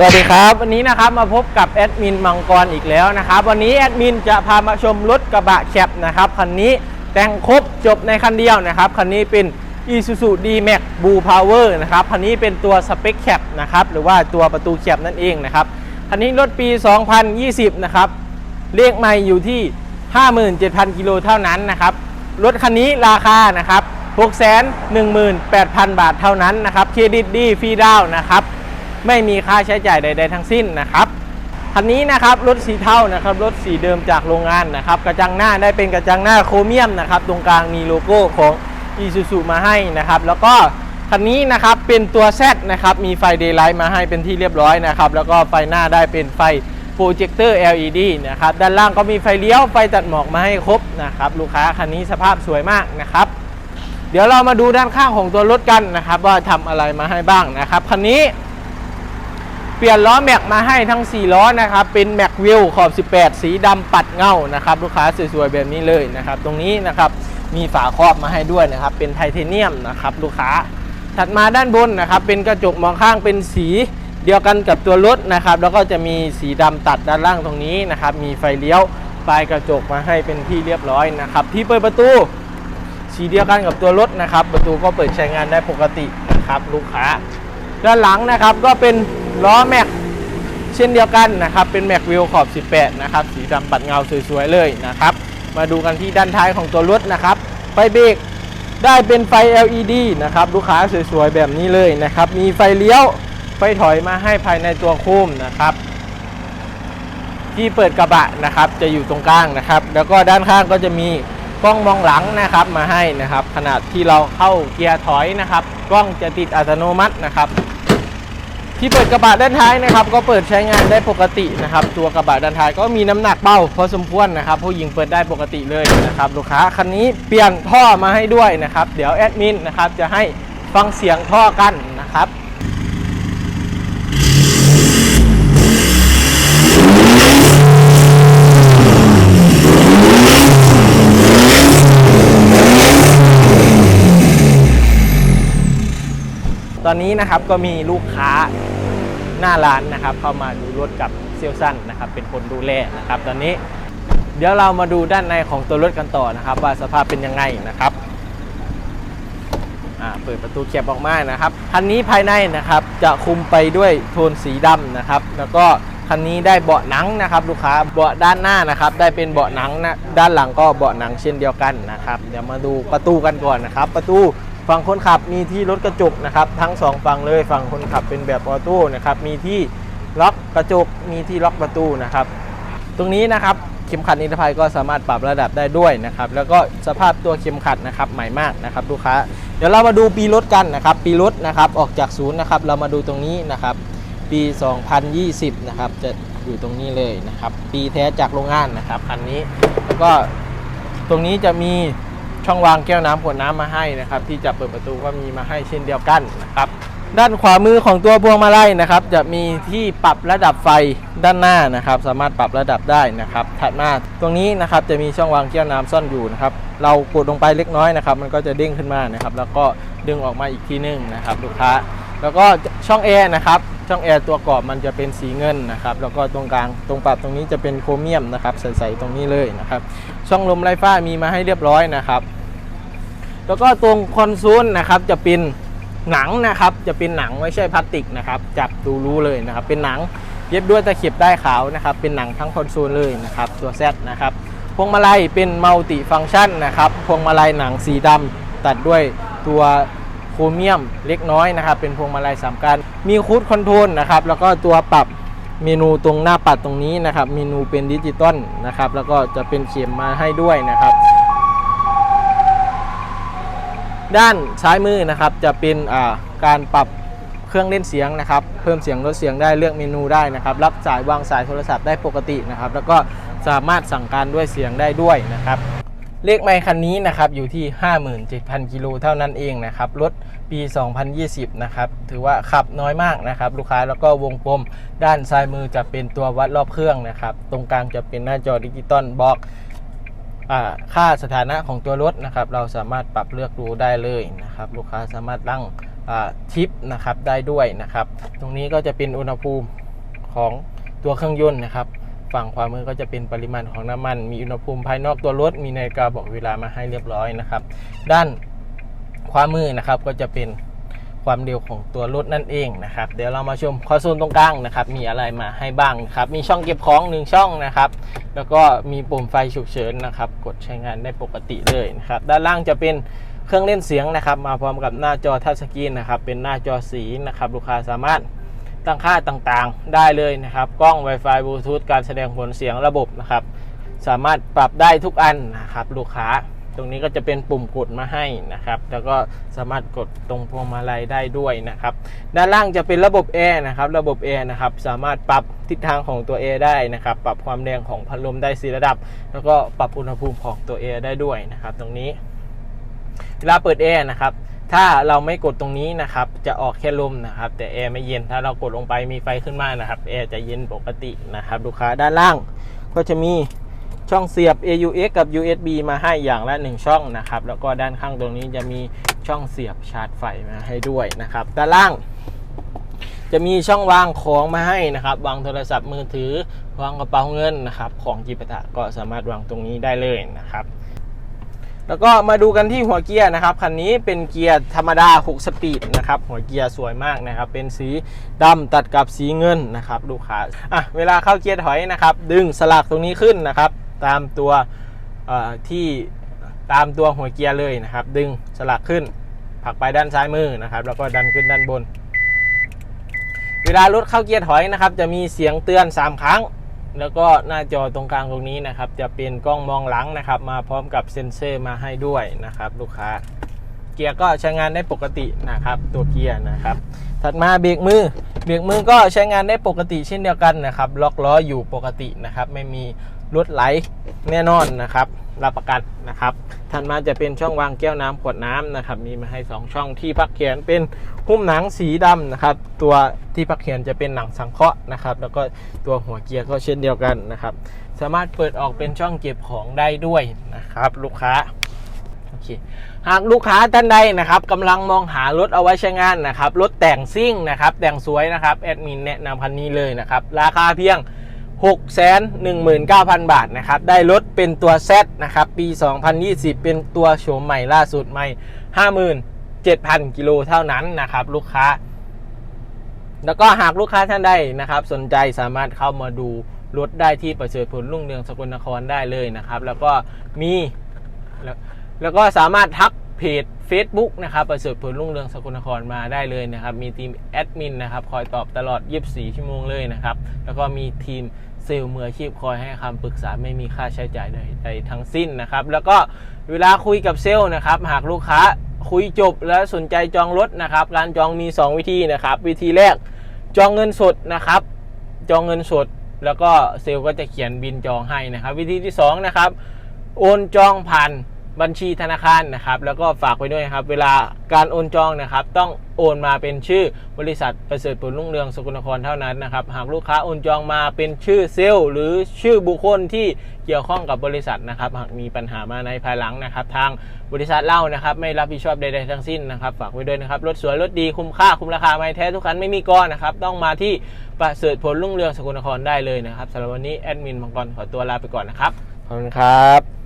สวัสดีครับวันนี้นะครับมาพบกับแอดมินมังกรอีกแล้วนะครับ วันนี้แอดมินจะพามาชมรถกระบะแคปนะครับคันนี้แต่งครบจบในคันเดียวนะครับคันนี้เป็น Isuzu D-Max Blue Power นะครับคันนี้เป็นตัวสเปคแคปนะครับหรือว่าตัวประตูแคปนั่นเองนะครับคันนี้รถปี 2020 นะครับเลขไม่อยู่ที่ 57,000 กิโลเท่านั้นนะครับรถคันนี้ราคานะครับ618,000 บาทเท่านั้นนะครับเครดิตดีฟรีดาวน์นะครับ ไม่มีค่าใช้จ่ายใด ๆ ทั้งสิ้นนะครับคันนี้นะครับรถสีเทานะครับรถสีเดิมจากโรงงานนะครับกระจังหน้าได้เป็นกระจังหน้าโครเมียมนะครับตรงกลางมีโลโก้ของ Isuzu มาให้นะครับแล้วก็คันนี้นะครับเป็นตัว Z นะครับมีไฟเดย์ไลท์มาให้เป็นที่เรียบร้อยนะครับแล้วก็ไฟหน้าได้เป็นไฟโปรเจคเตอร์ LED นะครับด้านล่างก็มีไฟเลี้ยวไฟตัดหมอกมาให้ครบนะครับลูกค้าคันนี้สภาพสวยมากนะครับ เดี๋ยวเรามาดูด้านข้างของตัวรถกันนะครับว่าทำอะไรมาให้บ้างนะครับคันนี้ เปลี่ยนล้อแม็กมาให้ทั้ง 4 ล้อนะครับ เป็นแม็กวิลขอบ 18 สีดำปัดเงานะครับ ลูกค้าสวยๆแบบนี้เลยนะครับ ตรงนี้นะครับมีฝาครอบมาให้ด้วยนะครับ เป็นไทเทเนียมนะครับ ลูกค้า ถัดมาด้านบนนะครับ เป็นกระจกมองข้างเป็นสีเดียวกันกับตัวรถนะครับ แล้วก็จะมีสีดำตัดด้านล่างตรงนี้นะครับ มีไฟเลี้ยวปลายกระจกมาให้เป็นที่เรียบร้อยนะครับ ที่เปิดประตู สีเดียวกันกับตัวรถนะครับ ประตูก็เปิดใช้งานได้ปกตินะครับ ลูกค้า ด้านหลังนะครับก็เป็น ล้อแม็กเช่นเดียวกันนะครับ เป็นแม็กวิลขอบ 18 นะครับ สีดำปัดเงาสวยๆเลยนะครับ มาดูกันที่ด้านท้ายของตัวรถนะครับ ไฟเบรกได้เป็นไฟ LED นะครับ ลูกค้าสวยๆแบบนี้เลยนะครับ มีไฟเลี้ยว ไฟถอยมาให้ภายในตัวโค้มนะครับ ที่เปิดกระบะนะครับ จะอยู่ตรงกลางนะครับ แล้วก็ด้านข้างก็จะมีกล้องมองหลังนะครับมาให้นะครับขนาดที่เราเข้าเกียร์ถอยนะครับ กล้องจะติดอัตโนมัตินะครับ ที่เปิดกระบะด้านท้ายนะครับ ก็เปิดใช้งานได้ปกตินะครับ ตัวกระบะด้านท้ายก็มีน้ำหนักเบาพอสมควรนะครับ ผู้หญิงเปิดได้ปกติเลยนะครับลูกค้าคันนี้เปลี่ยนท่อมาให้ด้วยนะครับ เดี๋ยวแอดมินนะครับจะให้ฟังเสียงท่อกันนะครับตอนนี้นะครับก็มีลูกค้า หน้าร้านนะครับ เข้ามาดูรถกับเซลลสันนะครับ เป็นคนดูแลนะครับ ตอนนี้ เดี๋ยวเรามาดูด้านในของตัวรถกันต่อนะครับ ว่าสภาพเป็นยังไงนะครับอ่าเปิดประตูเก็บออกมานะครับคันนี้ภายในนะครับจะคุมไปด้วยโทนสีดำนะครับ แล้วก็คันนี้ได้เบาะหนังนะครับ ลูกค้าเบาะด้านหน้านะครับ ได้เป็นเบาะหนังนะด้านหลังก็เบาะหนังเช่นเดียวกันนะครับ เดี๋ยวมาดูประตูกันก่อนนะครับ ประตู ฝั่งคนขับมีที่รถกระจกนะครับทั้งสองฝั่งเลยฝั่งคนขับเป็นแบบออโต้นะครับมีที่ล็อกกระจกมีที่ล็อกประตูนะครับ ตรงนี้นะครับเข็มขัดนิรภัยก็สามารถปรับระดับได้ด้วยนะครับ แล้วก็สภาพตัวเข็มขัดนะครับใหม่มากนะครับลูกค้า เดี๋ยวเรามาดูปีรถกันนะครับ ปีรถนะครับออกจากศูนย์นะครับ เรามาดูตรงนี้นะครับ ปี 2020 นะครับ จะอยู่ตรงนี้เลยนะครับ ปีแท้จากโรงงานนะครับคันนี้แล้วก็ตรงนี้จะมี ช่องวางแก้วน้ำขวดน้ำมาให้นะครับ ที่จะเปิดประตูก็มีมาให้เช่นเดียวกันนะครับด้านขวามือของตัวพวงมาลัยนะครับ จะมีที่ปรับระดับไฟด้านหน้านะครับ สามารถปรับระดับได้นะครับ ถัดมาตรงนี้นะครับจะมีช่องวางแก้วน้ำซ่อนอยู่นะครับ เรากดลงไปเล็กน้อยนะครับ มันก็จะเด้งขึ้นมานะครับ แล้วก็ดึงออกมาอีกทีหนึงนะครับ ลูกค้า แล้วก็ช่องแอร์นะครับ ช่องแอร์ตัวกรอบมันจะเป็นสีเงินนะครับแล้วก็ตรงกลางตรงปรับตรงนี้จะเป็นโครเมียมนะครับใสๆตรงนี้เลยนะครับช่องลมไร้ฟ้ามีมาให้เรียบร้อยนะครับ แล้วก็ตรงคอนโซลนะครับจะเป็นหนังนะครับจะเป็นหนังไม่ใช่พลาสติกนะครับจับดูรู้เลยนะครับ เป็นหนังเย็บด้วยตะเข็บได้ขาวนะครับ เป็นหนังทั้งคอนโซลเลยนะครับตัวแซนะครับพวงมาลัยเป็นมัลติฟังก์ชันนะครับพวงมาลัยหนังสีดำตัดด้วยตัวโครเมียมเล็กน้อยนะครับ เป็นพวงมาลัยสามการ มีคูดคอนโทรลนะครับ แล้วก็ตัวปรับเมนูตรงหน้าปัดตรงนี้นะครับ เมนูเป็นดิจิตอลนะครับ แล้วก็จะเป็นเข็มมาให้ด้วยนะครับ ด้านซ้ายมือนะครับจะเป็นการปรับเครื่องเล่นเสียงนะครับ เพิ่มเสียงลดเสียงได้เลือกเมนูได้นะครับ รับสายวางสายโทรศัพท์ได้ปกตินะครับ แล้วก็สามารถสั่งการด้วยเสียงได้ด้วยนะครับ เลขไมค์คันนี้นะครับอยู่ที่ 57,000 กิโลเท่านั้นเองนะครับรถปี 2020 นะครับถือว่าขับน้อยมากนะครับลูกค้าแล้วก็วงกลมด้านซ้ายมือจะเป็นตัววัดรอบเครื่องนะครับตรงกลางจะเป็นหน้าจอดิจิตอลบอกอ่าค่าสถานะของตัวรถนะครับเราสามารถปรับเลือกดูได้เลยนะครับลูกค้าสามารถตั้งอ่าทิปนะครับได้ด้วยนะครับตรงนี้ก็จะเป็นอุณหภูมิของตัวเครื่องยนต์นะครับ ฝั่งขวามือก็จะเป็นปริมาณของน้ำมัน มีอุณหภูมิภายนอกตัวรถ มีนาฬิกาบอกเวลามาให้เรียบร้อยนะครับ ด้านขวามือนะครับก็จะเป็นความเร็วของตัวรถนั่นเองนะครับ เดี๋ยวเรามาชมคอนโซลตรงกลางนะครับ มีอะไรมาให้บ้างครับ มีช่องเก็บของหนึ่งช่องนะครับ แล้วก็มีปุ่มไฟฉุกเฉินนะครับ กดใช้งานได้ปกติเลยนะครับ ด้านล่างจะเป็นเครื่องเล่นเสียงนะครับ มาพร้อมกับหน้าจอทัชสกรีนนะครับ เป็นหน้าจอสีนะครับ ลูกค้าสามารถ ตั้งค่าต่างๆได้เลยนะครับ กล้อง Wi-Fi บลูทูธการแสดงผลเสียงระบบนะครับ สามารถปรับได้ทุกอันนะครับลูกค้า ตรงนี้ก็จะเป็นปุ่มกดมาให้นะครับ แล้วก็สามารถกดตรงพวงมาลัยได้ด้วยนะครับ ด้านล่างจะเป็นระบบแอร์นะครับ ระบบแอร์นะครับ สามารถปรับทิศทางของตัวแอร์ได้นะครับ ปรับความแรงของพัดลมได้สีระดับ แล้วก็ปรับอุณหภูมิของตัวแอร์ได้ด้วยนะครับ ตรงนี้ เวลาเปิดแอร์นะครับ ถ้าเราไม่กดตรงนี้นะครับ จะออกแค่ลมนะครับ แต่แอร์ไม่เย็นถ้าเรากดลงไปมีไฟขึ้นมานะครับแอร์จะเย็นปกตินะครับลูกค้าด้านล่าง ก็จะมีช่องเสียบ AUX กับ USB มาให้อย่างละ 1 ช่องนะครับ แล้วก็ด้านข้างตรงนี้จะมีช่องเสียบชาร์จไฟมาให้ด้วยนะครับ ด้านล่าง จะมีช่องวางของมาให้นะครับ วางโทรศัพท์มือถือ วางกระเป๋าเงินนะครับ ของจิปาถะก็สามารถวางตรงนี้ได้เลยนะครับ แล้วก็มาดูกันที่หัวเกียร์นะครับคันนี้เป็นเกียร์ธรรมดา 6 สปีดนะครับหัวเกียร์สวยมากนะครับเป็นสีดำตัดกับสีเงินนะครับลูกค้าอะเวลาเข้าเกียร์ถอยนะครับ ดึงสลักตรงนี้ขึ้นนะครับ ตามตัวที่ตามตัวหัวเกียร์เลยนะครับ ดึงสลักขึ้นผลักไปด้านซ้ายมือนะครับ แล้วก็ดันขึ้นด้านบน เวลารถเข้าเกียร์ถอยนะครับ จะมีเสียงเตือน 3 ครั้ง แล้วก็หน้าจอตรงกลางตรงนี้นะครับ จะเป็นกล้องมองหลังนะครับ มาพร้อมกับเซ็นเซอร์มาให้ด้วยนะครับ ลูกค้า เกียร์ก็ใช้งานได้ปกตินะครับ ตัวเกียร์นะครับ ถัดมาเบรกมือเบรกมือก็ใช้งานได้ปกติเช่นเดียวกันนะครับ ล็อกล้ออยู่ปกตินะครับ ไม่มี รถไหลแน่นอนนะครับ รับประกันนะครับถัดมาจะเป็นช่องวางแก้วน้ำขวดน้ำนะครับ มีมาให้ 2 ช่องที่พักเขียนเป็นหุ้มหนังสีดำนะครับ ตัวที่พักเขียนจะเป็นหนังสังเคราะห์นะครับ แล้วก็ตัวหัวเกียร์ก็เช่นเดียวกันนะครับ สามารถเปิดออกเป็นช่องเก็บของได้ด้วยนะครับ ลูกค้าโอเคหากลูกค้าท่านใดนะครับกำลังมองหารถเอาไว้ใช้งานนะครับรถแต่งซิ่งนะครับ แต่งสวยนะครับแอดมินแนะนำคันนี้เลยนะครับ ราคาเพียง 6 1 9 0 0 0 บาทนะครับ ได้รถเป็นตัว Z นะครับ ปี 2020 เป็นตัวโฉมใหม่ล่าสุดใหม่ 57,000 กิโลเท่านั้นนะครับ ลูกค้า แล้วก็หากลูกค้าท่านใดนะครับ สนใจสามารถเข้ามาดูรถได้ที่ประเสริฐผลรุ่งเรืองสกลนครได้เลยนะครับ แล้วก็มี แล้วแล้วก็สามารถทักเพจ Facebook นะครับประเสริฐผลรุ่งเรืองสกลนครมาได้เลยนะครับ มีทีมแอดมินนะครับคอยตอบตลอด 24 ชั่วโมงเลยนะครับ แล้วก็มีทีมเซลล์มืออาชีพคอยให้คำปรึกษาไม่มีค่าใช้จ่ายใดๆทั้งสิ้นนะครับ แล้วก็เวลาคุยกับเซลล์นะครับ หากลูกค้าคุยจบแล้วสนใจจองรถนะครับ การจองมี 2 วิธีนะครับ วิธีแรกจองเงินสดนะครับ จองเงินสด แล้วก็เซลล์ก็จะเขียนบินจองให้นะครับ วิธีที่สองนะครับโอนจองผ่าน บัญชีธนาคารนะครับแล้วก็ฝากไว้ด้วยครับเวลาการโอนจองนะครับต้องโอนมาเป็นชื่อบริษัทประเสริฐผลรุ่งเรืองสกุลนครเท่านั้นนะครับหากลูกค้าโอนจองมาเป็นชื่อเซลล์หรือชื่อบุคคลที่เกี่ยวข้องกับบริษัทนะครับหากมีปัญหามาในภายหลังนะครับ ทางบริษัทเล่านะครับไม่รับผิดชอบใดๆทั้งสิ้นนะครับฝากไว้ด้วยนะครับรถสวยรถดีคุ้มค่าคุ้มราคาไม่แท้ทุกคันไม่มีก้อนนะครับต้องมาที่ประเสริฐผลรุ่งเรืองสกุลนครได้เลยนะครับสำหรับวันนี้แอดมินมังกรขอตัวลาไปก่อนนะครับขอบคุณครับ